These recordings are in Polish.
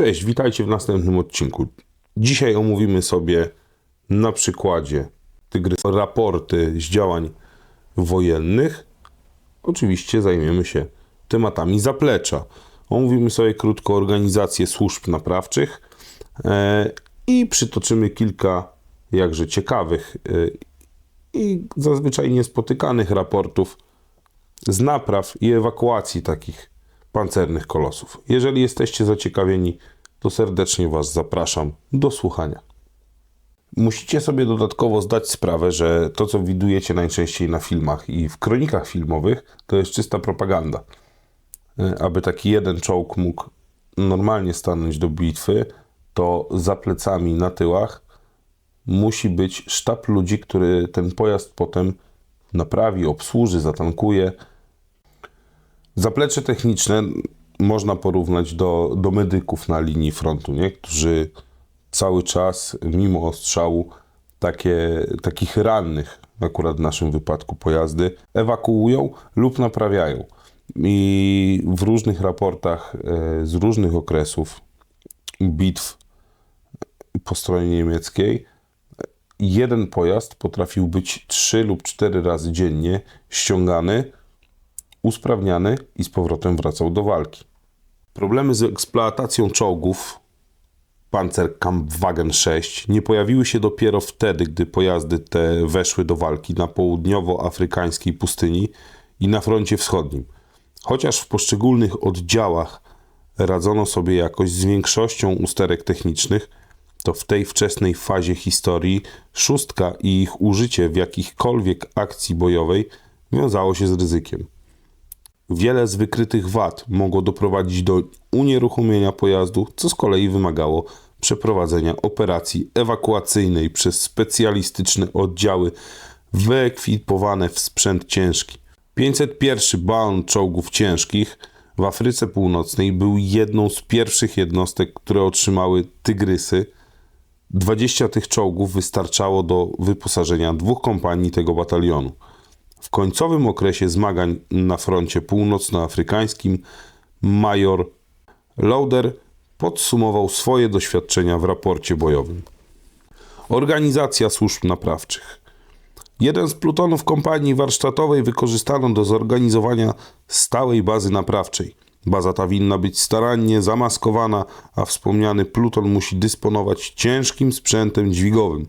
Cześć, witajcie w następnym odcinku. Dzisiaj omówimy sobie na przykładzie Tygrys raporty z działań wojennych. Oczywiście zajmiemy się tematami zaplecza. Omówimy sobie krótko organizację służb naprawczych e, i przytoczymy kilka jakże ciekawych e, i zazwyczaj niespotykanych raportów z napraw i ewakuacji takich pancernych kolosów. Jeżeli jesteście zaciekawieni, to serdecznie Was zapraszam do słuchania. Musicie sobie dodatkowo zdać sprawę, że to, co widujecie najczęściej na filmach i w kronikach filmowych, to jest czysta propaganda. E, Aby taki jeden czołg mógł normalnie stanąć do bitwy, to za plecami na tyłach musi być sztab ludzi, który ten pojazd potem naprawi, obsłuży, zatankuje. Zaplecze techniczne można porównać do, do medyków na linii frontu, nie? którzy cały czas, mimo ostrzału, takie, takich rannych, akurat w naszym wypadku pojazdy, ewakuują lub naprawiają. I w różnych raportach e, z różnych okresów bitw po stronie niemieckiej jeden pojazd potrafił być 3 lub 4 razy dziennie ściągany, usprawniany i z powrotem wracał do walki. Problemy z eksploatacją czołgów Panzerkampfwagen 6 nie pojawiły się dopiero wtedy, gdy pojazdy te weszły do walki na południowoafrykańskiej pustyni i na froncie wschodnim. Chociaż w poszczególnych oddziałach radzono sobie jakoś z większością usterek technicznych, to w tej wczesnej fazie historii szóstka i ich użycie w jakichkolwiek akcji bojowej wiązało się z ryzykiem. Wiele z wykrytych wad mogło doprowadzić do unieruchomienia pojazdu, co z kolei wymagało przeprowadzenia operacji ewakuacyjnej przez specjalistyczne oddziały wyekwipowane w sprzęt ciężki. 501 Baon czołgów ciężkich w Afryce Północnej był jedną z pierwszych jednostek, które otrzymały tygrysy. 20 tych czołgów wystarczało do wyposażenia dwóch kompanii tego batalionu. W końcowym okresie zmagań na froncie północnoafrykańskim major Lauder podsumował swoje doświadczenia w raporcie bojowym. Organizacja służb naprawczych. Jeden z plutonów kompanii warsztatowej wykorzystano do zorganizowania stałej bazy naprawczej. Baza ta winna być starannie zamaskowana, a wspomniany pluton musi dysponować ciężkim sprzętem dźwigowym.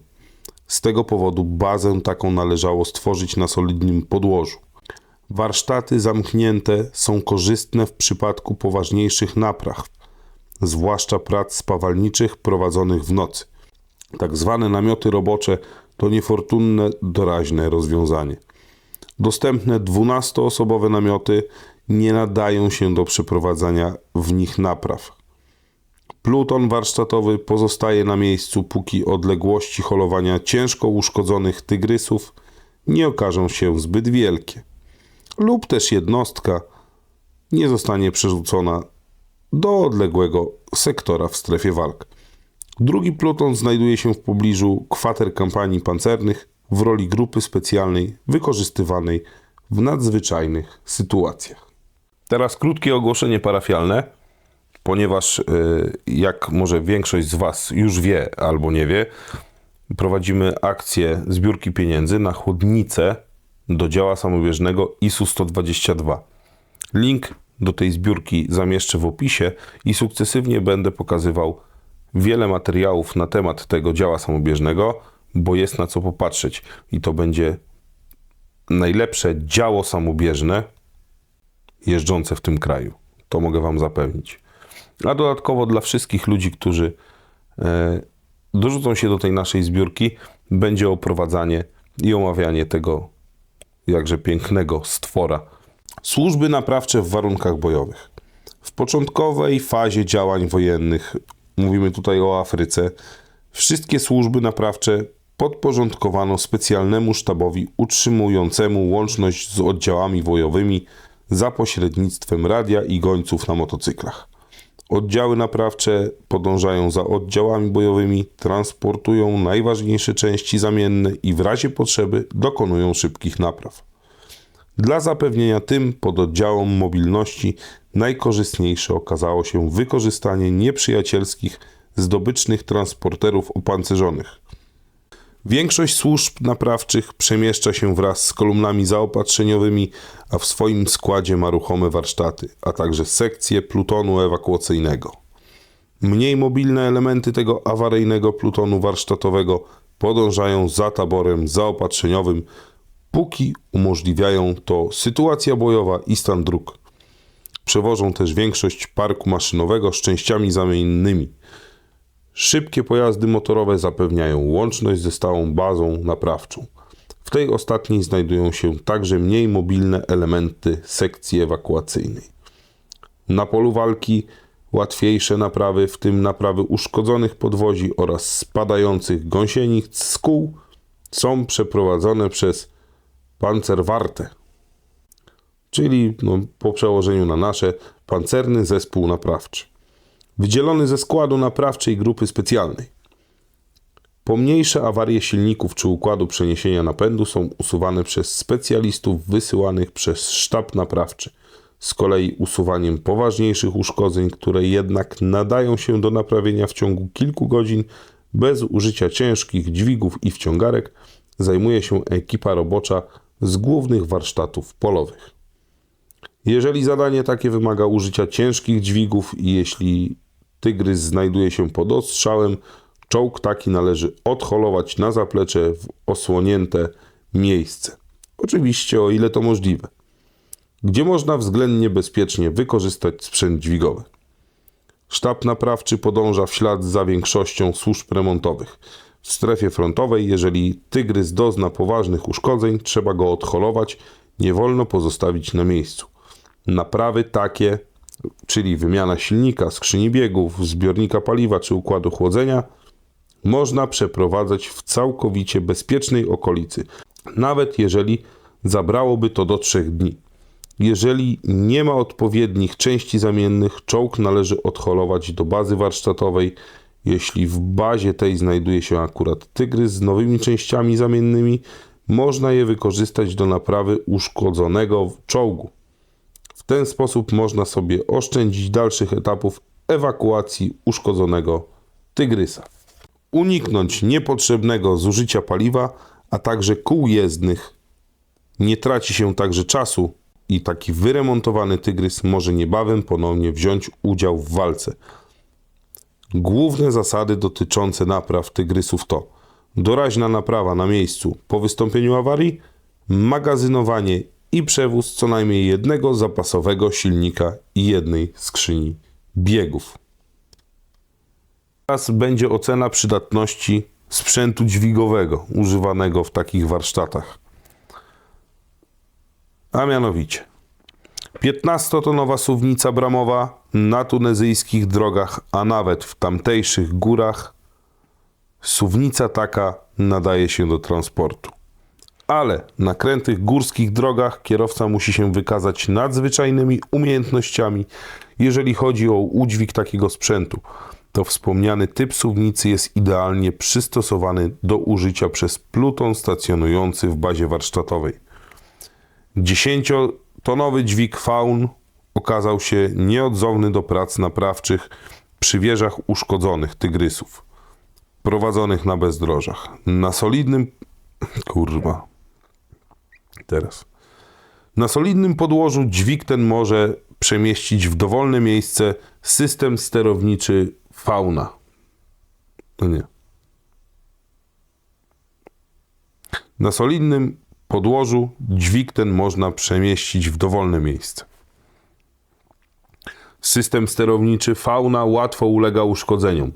Z tego powodu bazę taką należało stworzyć na solidnym podłożu. Warsztaty zamknięte są korzystne w przypadku poważniejszych napraw, zwłaszcza prac spawalniczych prowadzonych w nocy. Tak zwane namioty robocze to niefortunne, doraźne rozwiązanie. Dostępne 12-osobowe namioty nie nadają się do przeprowadzania w nich napraw. Pluton warsztatowy pozostaje na miejscu, póki odległości holowania ciężko uszkodzonych tygrysów nie okażą się zbyt wielkie, lub też jednostka nie zostanie przerzucona do odległego sektora w strefie walk. Drugi pluton znajduje się w pobliżu kwater kampanii pancernych w roli grupy specjalnej wykorzystywanej w nadzwyczajnych sytuacjach. Teraz krótkie ogłoszenie parafialne ponieważ y, jak może większość z Was już wie albo nie wie, prowadzimy akcję zbiórki pieniędzy na chłodnicę do działa samobieżnego ISU 122. Link do tej zbiórki zamieszczę w opisie i sukcesywnie będę pokazywał wiele materiałów na temat tego działa samobieżnego, bo jest na co popatrzeć i to będzie najlepsze działo samobieżne jeżdżące w tym kraju. To mogę Wam zapewnić. A dodatkowo dla wszystkich ludzi, którzy e, dorzucą się do tej naszej zbiórki, będzie oprowadzanie i omawianie tego jakże pięknego stwora. Służby naprawcze w warunkach bojowych. W początkowej fazie działań wojennych, mówimy tutaj o Afryce, wszystkie służby naprawcze podporządkowano specjalnemu sztabowi utrzymującemu łączność z oddziałami bojowymi za pośrednictwem radia i gońców na motocyklach. Oddziały naprawcze podążają za oddziałami bojowymi, transportują najważniejsze części zamienne i w razie potrzeby dokonują szybkich napraw. Dla zapewnienia tym pododdziałom mobilności najkorzystniejsze okazało się wykorzystanie nieprzyjacielskich zdobycznych transporterów opancerzonych. Większość służb naprawczych przemieszcza się wraz z kolumnami zaopatrzeniowymi, a w swoim składzie ma ruchome warsztaty, a także sekcje plutonu ewakuacyjnego. Mniej mobilne elementy tego awaryjnego plutonu warsztatowego podążają za taborem zaopatrzeniowym, póki umożliwiają to sytuacja bojowa i stan dróg. Przewożą też większość parku maszynowego z częściami zamiennymi. Szybkie pojazdy motorowe zapewniają łączność ze stałą bazą naprawczą. W tej ostatniej znajdują się także mniej mobilne elementy sekcji ewakuacyjnej. Na polu walki łatwiejsze naprawy, w tym naprawy uszkodzonych podwozi oraz spadających gąsienic z kół, są przeprowadzone przez Panzerwarte, czyli no, po przełożeniu na nasze pancerny zespół naprawczy, wydzielony ze składu naprawczej grupy specjalnej. Pomniejsze awarie silników czy układu przeniesienia napędu są usuwane przez specjalistów wysyłanych przez sztab naprawczy. Z kolei usuwaniem poważniejszych uszkodzeń, które jednak nadają się do naprawienia w ciągu kilku godzin bez użycia ciężkich dźwigów i wciągarek, zajmuje się ekipa robocza z głównych warsztatów polowych. Jeżeli zadanie takie wymaga użycia ciężkich dźwigów i jeśli tygrys znajduje się pod ostrzałem, czołg taki należy odholować na zaplecze w osłonięte miejsce. Oczywiście o ile to możliwe. Gdzie można względnie bezpiecznie wykorzystać sprzęt dźwigowy. Sztab naprawczy podąża w ślad za większością służb remontowych. W strefie frontowej, jeżeli tygrys dozna poważnych uszkodzeń, trzeba go odholować, nie wolno pozostawić na miejscu. Naprawy takie, czyli wymiana silnika, skrzyni biegów, zbiornika paliwa czy układu chłodzenia, można przeprowadzać w całkowicie bezpiecznej okolicy, nawet jeżeli zabrałoby to do trzech dni. Jeżeli nie ma odpowiednich części zamiennych, czołg należy odholować do bazy warsztatowej. Jeśli w bazie tej znajduje się akurat tygrys z nowymi częściami zamiennymi, można je wykorzystać do naprawy uszkodzonego czołgu. Ten sposób można sobie oszczędzić dalszych etapów ewakuacji uszkodzonego tygrysa. Uniknąć niepotrzebnego zużycia paliwa, a także kół jezdnych. Nie traci się także czasu i taki wyremontowany tygrys może niebawem ponownie wziąć udział w walce. Główne zasady dotyczące napraw tygrysów to doraźna naprawa na miejscu po wystąpieniu awarii, magazynowanie i przewóz co najmniej jednego zapasowego silnika i jednej skrzyni biegów. Teraz będzie ocena przydatności sprzętu dźwigowego używanego w takich warsztatach. A mianowicie 15-tonowa suwnica bramowa na tunezyjskich drogach, a nawet w tamtejszych górach. Suwnica taka nadaje się do transportu. Ale na krętych górskich drogach kierowca musi się wykazać nadzwyczajnymi umiejętnościami, jeżeli chodzi o udźwig takiego sprzętu. To wspomniany typ suwnicy jest idealnie przystosowany do użycia przez pluton stacjonujący w bazie warsztatowej. 10-tonowy dźwig faun okazał się nieodzowny do prac naprawczych przy wieżach uszkodzonych tygrysów, prowadzonych na bezdrożach. Na solidnym... kurwa... teraz... Na solidnym podłożu dźwig ten może przemieścić w dowolne miejsce system sterowniczy fauna. No nie. Na solidnym podłożu dźwig ten można przemieścić w dowolne miejsce. System sterowniczy fauna łatwo ulega uszkodzeniom.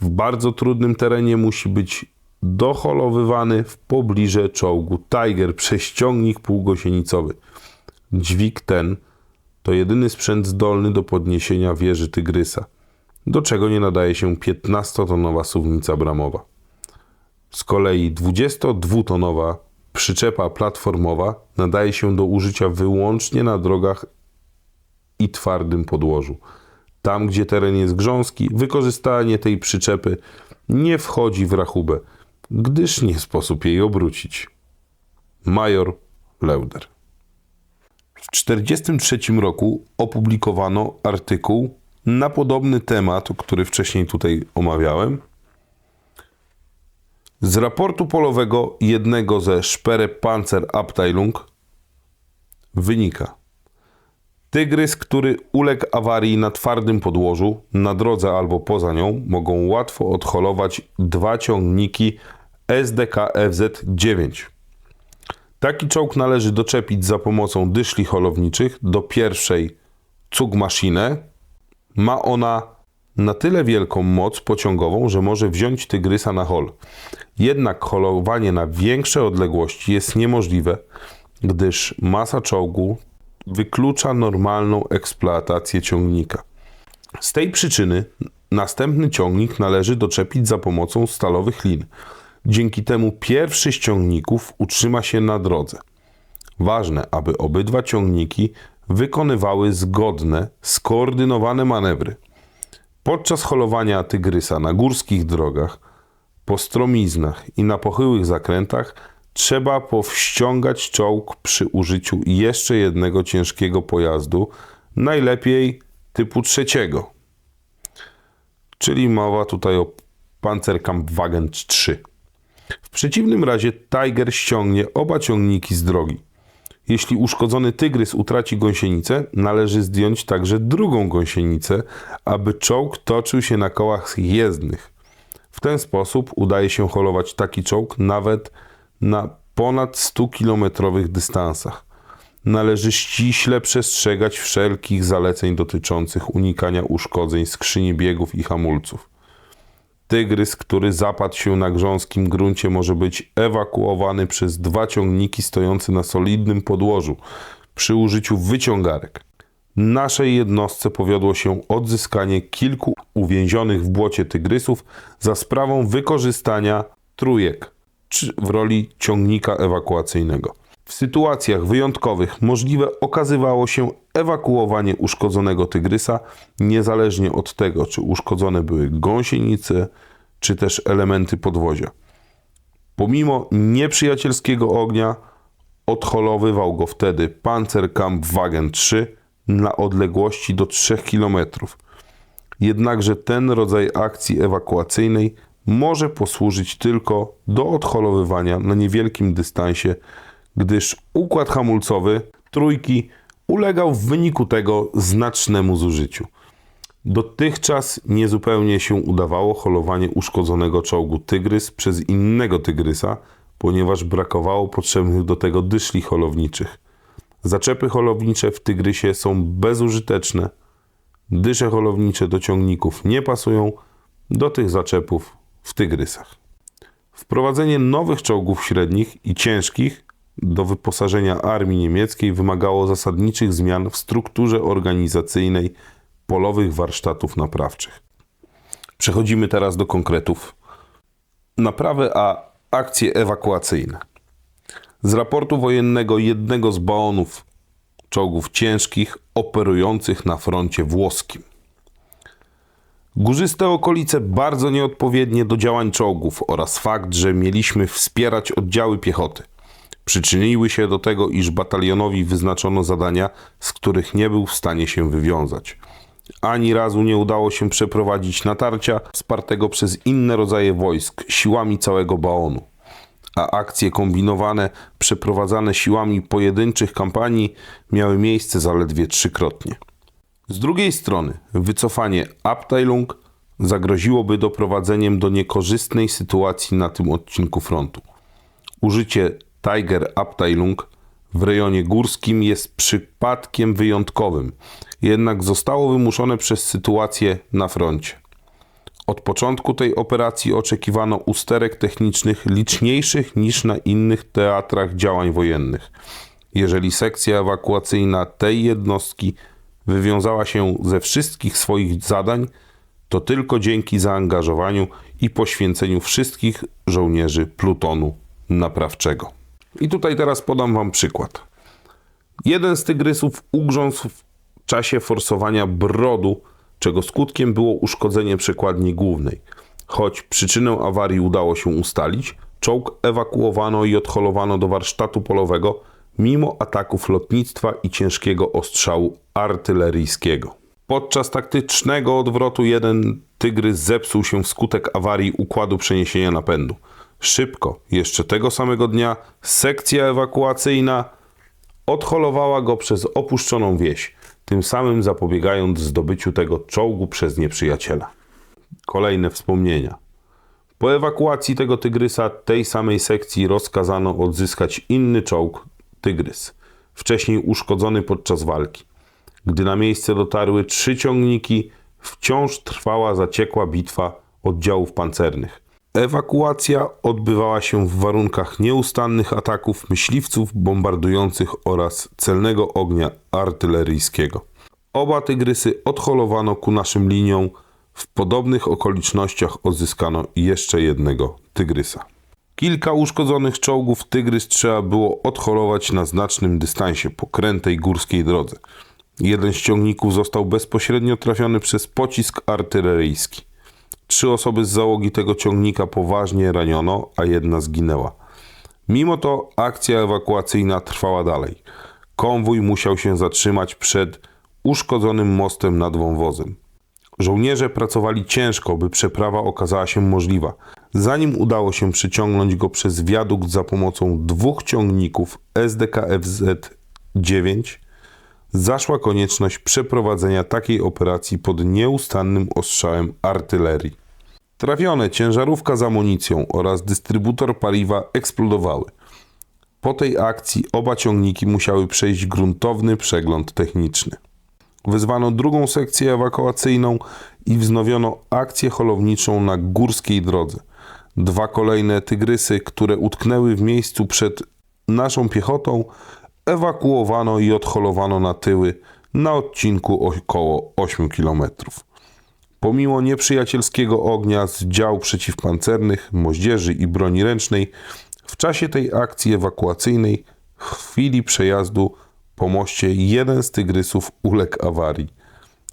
W bardzo trudnym terenie musi być doholowywany w pobliże czołgu Tiger przez ciągnik półgosienicowy. Dźwig ten to jedyny sprzęt zdolny do podniesienia wieży Tygrysa, do czego nie nadaje się 15-tonowa suwnica bramowa. Z kolei 22-tonowa przyczepa platformowa nadaje się do użycia wyłącznie na drogach i twardym podłożu. Tam, gdzie teren jest grząski, wykorzystanie tej przyczepy nie wchodzi w rachubę, gdyż nie sposób jej obrócić. Major Leuder. W 1943 roku opublikowano artykuł na podobny temat, który wcześniej tutaj omawiałem. Z raportu polowego jednego ze Spere Panzer Abteilung wynika. Tygrys, który uległ awarii na twardym podłożu, na drodze albo poza nią, mogą łatwo odholować dwa ciągniki SDK FZ-9. Taki czołg należy doczepić za pomocą dyszli holowniczych do pierwszej Zugmaschine. Ma ona na tyle wielką moc pociągową, że może wziąć tygrysa na hol. Jednak holowanie na większe odległości jest niemożliwe, gdyż masa czołgu wyklucza normalną eksploatację ciągnika. Z tej przyczyny następny ciągnik należy doczepić za pomocą stalowych lin. Dzięki temu pierwszy z ciągników utrzyma się na drodze. Ważne, aby obydwa ciągniki wykonywały zgodne, skoordynowane manewry. Podczas holowania tygrysa na górskich drogach, po stromiznach i na pochyłych zakrętach trzeba powściągać czołg przy użyciu jeszcze jednego ciężkiego pojazdu, najlepiej typu trzeciego. Czyli mowa tutaj o Panzerkampfwagen 3. W przeciwnym razie Tiger ściągnie oba ciągniki z drogi. Jeśli uszkodzony tygrys utraci gąsienicę, należy zdjąć także drugą gąsienicę, aby czołg toczył się na kołach jezdnych. W ten sposób udaje się holować taki czołg nawet na ponad 100-kilometrowych dystansach. Należy ściśle przestrzegać wszelkich zaleceń dotyczących unikania uszkodzeń skrzyni biegów i hamulców. Tygrys, który zapadł się na grząskim gruncie, może być ewakuowany przez dwa ciągniki stojące na solidnym podłożu przy użyciu wyciągarek. Naszej jednostce powiodło się odzyskanie kilku uwięzionych w błocie tygrysów za sprawą wykorzystania trójek w roli ciągnika ewakuacyjnego. W sytuacjach wyjątkowych możliwe okazywało się ewakuowanie uszkodzonego tygrysa, niezależnie od tego, czy uszkodzone były gąsienice, czy też elementy podwozia. Pomimo nieprzyjacielskiego ognia, odholowywał go wtedy Panzerkampfwagen 3 na odległości do 3 km. Jednakże ten rodzaj akcji ewakuacyjnej może posłużyć tylko do odholowywania na niewielkim dystansie gdyż układ hamulcowy trójki ulegał w wyniku tego znacznemu zużyciu. Dotychczas niezupełnie się udawało holowanie uszkodzonego czołgu Tygrys przez innego Tygrysa, ponieważ brakowało potrzebnych do tego dyszli holowniczych. Zaczepy holownicze w Tygrysie są bezużyteczne. Dysze holownicze do ciągników nie pasują do tych zaczepów w Tygrysach. Wprowadzenie nowych czołgów średnich i ciężkich do wyposażenia armii niemieckiej wymagało zasadniczych zmian w strukturze organizacyjnej polowych warsztatów naprawczych. Przechodzimy teraz do konkretów. Naprawy a akcje ewakuacyjne. Z raportu wojennego jednego z baonów czołgów ciężkich operujących na froncie włoskim. Górzyste okolice bardzo nieodpowiednie do działań czołgów oraz fakt, że mieliśmy wspierać oddziały piechoty – przyczyniły się do tego, iż batalionowi wyznaczono zadania, z których nie był w stanie się wywiązać. Ani razu nie udało się przeprowadzić natarcia wspartego przez inne rodzaje wojsk siłami całego baonu. A akcje kombinowane, przeprowadzane siłami pojedynczych kampanii miały miejsce zaledwie trzykrotnie. Z drugiej strony, wycofanie Abteilung zagroziłoby doprowadzeniem do niekorzystnej sytuacji na tym odcinku frontu. Użycie Tiger Abteilung w rejonie górskim jest przypadkiem wyjątkowym, jednak zostało wymuszone przez sytuację na froncie. Od początku tej operacji oczekiwano usterek technicznych liczniejszych niż na innych teatrach działań wojennych. Jeżeli sekcja ewakuacyjna tej jednostki wywiązała się ze wszystkich swoich zadań, to tylko dzięki zaangażowaniu i poświęceniu wszystkich żołnierzy plutonu naprawczego. I tutaj teraz podam Wam przykład. Jeden z tygrysów ugrzązł w czasie forsowania brodu, czego skutkiem było uszkodzenie przekładni głównej. Choć przyczynę awarii udało się ustalić, czołg ewakuowano i odholowano do warsztatu polowego, mimo ataków lotnictwa i ciężkiego ostrzału artyleryjskiego. Podczas taktycznego odwrotu jeden tygrys zepsuł się wskutek awarii układu przeniesienia napędu. Szybko, jeszcze tego samego dnia, sekcja ewakuacyjna odholowała go przez opuszczoną wieś, tym samym zapobiegając zdobyciu tego czołgu przez nieprzyjaciela. Kolejne wspomnienia. Po ewakuacji tego tygrysa tej samej sekcji rozkazano odzyskać inny czołg Tygrys, wcześniej uszkodzony podczas walki. Gdy na miejsce dotarły trzy ciągniki, wciąż trwała zaciekła bitwa oddziałów pancernych. Ewakuacja odbywała się w warunkach nieustannych ataków myśliwców bombardujących oraz celnego ognia artyleryjskiego. Oba tygrysy odholowano ku naszym liniom. W podobnych okolicznościach odzyskano jeszcze jednego tygrysa. Kilka uszkodzonych czołgów Tygrys trzeba było odholować na znacznym dystansie po krętej górskiej drodze. Jeden z ciągników został bezpośrednio trafiony przez pocisk artyleryjski. Trzy osoby z załogi tego ciągnika poważnie raniono, a jedna zginęła. Mimo to akcja ewakuacyjna trwała dalej. Konwój musiał się zatrzymać przed uszkodzonym mostem nad wąwozem. Żołnierze pracowali ciężko, by przeprawa okazała się możliwa. Zanim udało się przyciągnąć go przez wiadukt za pomocą dwóch ciągników SDKFZ-9, zaszła konieczność przeprowadzenia takiej operacji pod nieustannym ostrzałem artylerii. Trafione ciężarówka z amunicją oraz dystrybutor paliwa eksplodowały. Po tej akcji oba ciągniki musiały przejść gruntowny przegląd techniczny. Wezwano drugą sekcję ewakuacyjną i wznowiono akcję holowniczą na górskiej drodze. Dwa kolejne tygrysy, które utknęły w miejscu przed naszą piechotą, ewakuowano i odholowano na tyły na odcinku około 8 km. Pomimo nieprzyjacielskiego ognia z dział przeciwpancernych, moździerzy i broni ręcznej, w czasie tej akcji ewakuacyjnej w chwili przejazdu po moście jeden z tygrysów uległ awarii.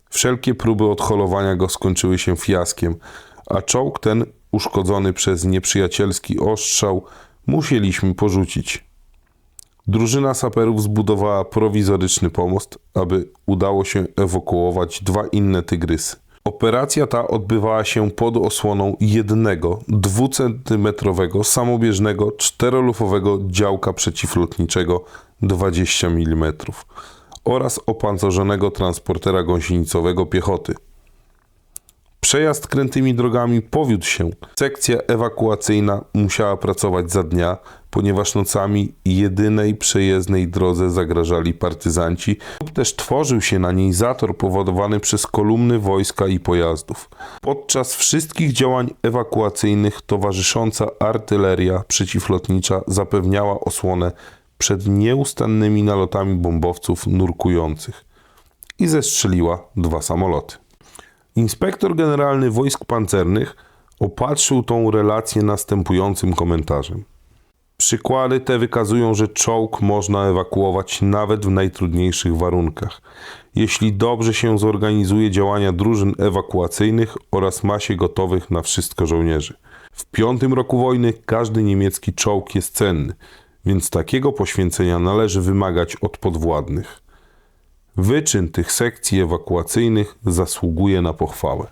Wszelkie próby odholowania go skończyły się fiaskiem, a czołg ten, uszkodzony przez nieprzyjacielski ostrzał, musieliśmy porzucić. Drużyna saperów zbudowała prowizoryczny pomost, aby udało się ewakuować dwa inne tygrysy. Operacja ta odbywała się pod osłoną jednego dwucentymetrowego samobieżnego czterolufowego działka przeciwlotniczego 20 mm oraz opancerzonego transportera gąsienicowego piechoty. Przejazd krętymi drogami powiódł się. Sekcja ewakuacyjna musiała pracować za dnia, ponieważ nocami jedynej przejezdnej drodze zagrażali partyzanci, lub też tworzył się na niej zator powodowany przez kolumny wojska i pojazdów. Podczas wszystkich działań ewakuacyjnych towarzysząca artyleria przeciwlotnicza zapewniała osłonę przed nieustannymi nalotami bombowców nurkujących i zestrzeliła dwa samoloty. Inspektor generalny wojsk pancernych opatrzył tą relację następującym komentarzem. Przykłady te wykazują, że czołg można ewakuować nawet w najtrudniejszych warunkach, jeśli dobrze się zorganizuje działania drużyn ewakuacyjnych oraz ma się gotowych na wszystko żołnierzy. W piątym roku wojny każdy niemiecki czołg jest cenny, więc takiego poświęcenia należy wymagać od podwładnych. Wyczyn tych sekcji ewakuacyjnych zasługuje na pochwałę.